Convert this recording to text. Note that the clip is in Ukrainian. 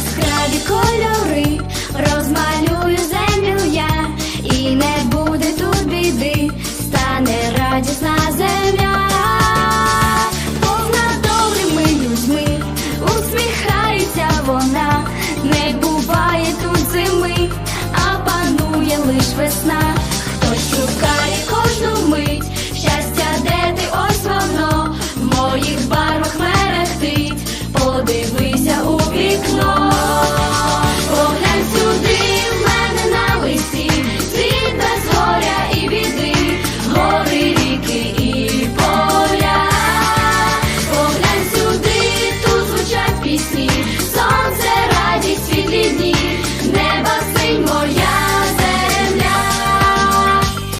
яскраві кольори, розмалюю землю я, і не буде тут біди, стане радісна земля, повна добрими людьми, усміхається вона, не буває тут зими, а панує лиш весна, хто шукає кожну мить, щастя, де ти ось воно, в моїх барвах мерехтить, у Вікно.